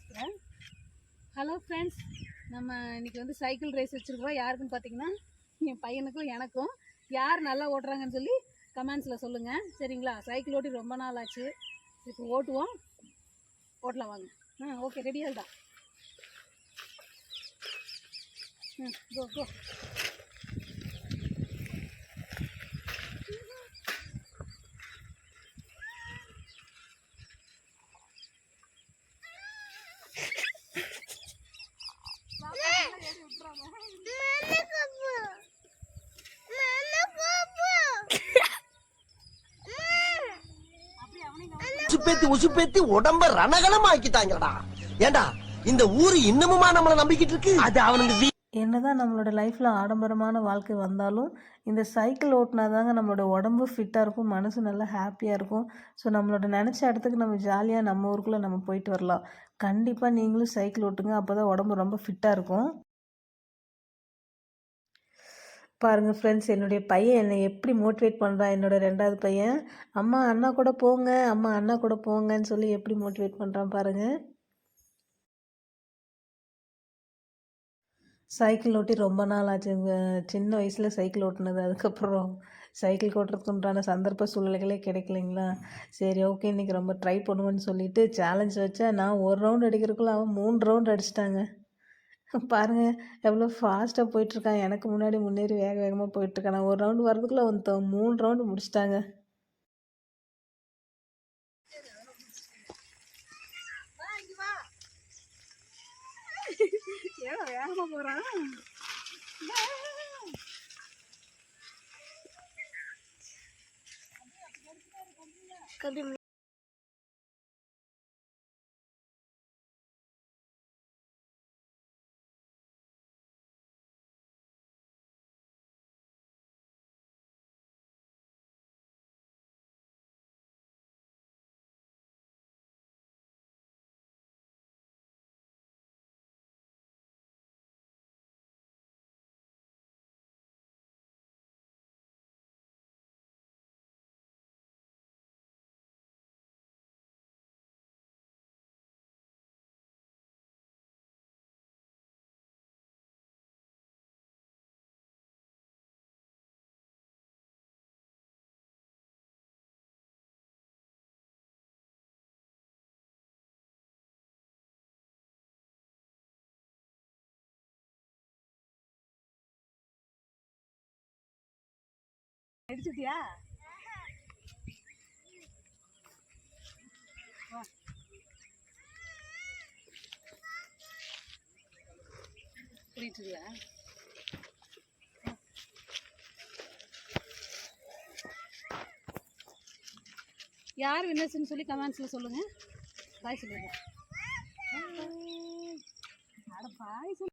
பேசுகிறேன் hello friends நம்ம இன்றைக்கி வந்து சைக்கிள் ரேஸ் வச்சுருக்கோம் யாருக்குன்னு பார்த்தீங்கன்னா என் பையனுக்கும் எனக்கும். யார் நல்லா ஓட்டுறாங்கன்னு சொல்லி கமெண்ட்ஸில் சொல்லுங்கள் சரிங்களா? சைக்கிள் ஓட்டி ரொம்ப நாள் ஆச்சு. இப்போ ஓட்டுவோம். ஓட்டலாம் வாங்க. ஆ ஓகே ரெடியாக தான் ம் கோ கோ உசுப்பேத்தி உசுப்பேத்தி உடம்ப ரணகலம் ஆக்கிட்டாங்கடா ஏண்டா இந்த ஊரு இன்னமுமா நம்மள நம்பிக்கிட்டு இருக்கு? அது அவனுக்கு என்னதான் நம்மளோட லைஃப்பில் ஆடம்பரமான வாழ்க்கை வந்தாலும் இந்த சைக்கிள் ஓட்டினா தாங்க நம்மளோட உடம்பு ஃபிட்டாக இருக்கும் மனசு நல்லா ஹாப்பியாக இருக்கும். ஸோ நம்மளோட நினச்ச இடத்துக்கு நம்ம ஜாலியாக நம்ம ஊருக்குள்ளே நம்ம போயிட்டு வரலாம். கண்டிப்பாக நீங்களும் சைக்கிள் ஓட்டுங்க அப்போ தான் உடம்பு ரொம்ப ஃபிட்டாக இருக்கும். பாருங்கள் ஃப்ரெண்ட்ஸ் என்னுடைய பையன் என்னை எப்படி மோட்டிவேட் பண்ணுறான் என்னோட ரெண்டாவது பையன் அம்மா அண்ணா கூட போங்க அம்மா அண்ணா கூட போங்கன்னு சொல்லி எப்படி மோட்டிவேட் பண்ணுறான் பாருங்கள் சைக்கிள் ஓட்டி ரொம்ப நாள் ஆச்சு. சின்ன வயசில் சைக்கிள் ஓட்டினது. அதுக்கப்புறம் சைக்கிள் ஓட்டுறதுக்கு உண்டான சந்தர்ப்ப சூழ்நிலைகளே கிடைக்கலைங்களா? சரி ஓகே இன்றைக்கி ரொம்ப ட்ரை பண்ணுவேன்னு சொல்லிவிட்டு சேலஞ்ச் வச்சேன். நான் ஒரு ரவுண்ட் அடிக்கிறதுக்குள்ள அவன் மூணு ரவுண்ட் அடிச்சிட்டாங்க. பாருங்கள் எவ்வளோ ஃபாஸ்ட்டாக போயிட்டுருக்கான். எனக்கு முன்னாடி முன்னேறி வேக வேகமாக போயிட்டுருக்கான். ஒரு ரவுண்டு வரதுக்குள்ளே அவன் தொ- மூணு ரவுண்டு முடிச்சிட்டாங்க. ஏன் வேகமாக போகிறான் அடிச்சுட்டியா எடுத்துட்டியா புரியுதுங்களா யார் வின்னர்ஸ்னு சொல்லி கமெண்ட்ஸில் சொல்லுங்கள் பாய் சொல்லுங்கள் அட பாய் சொல்லு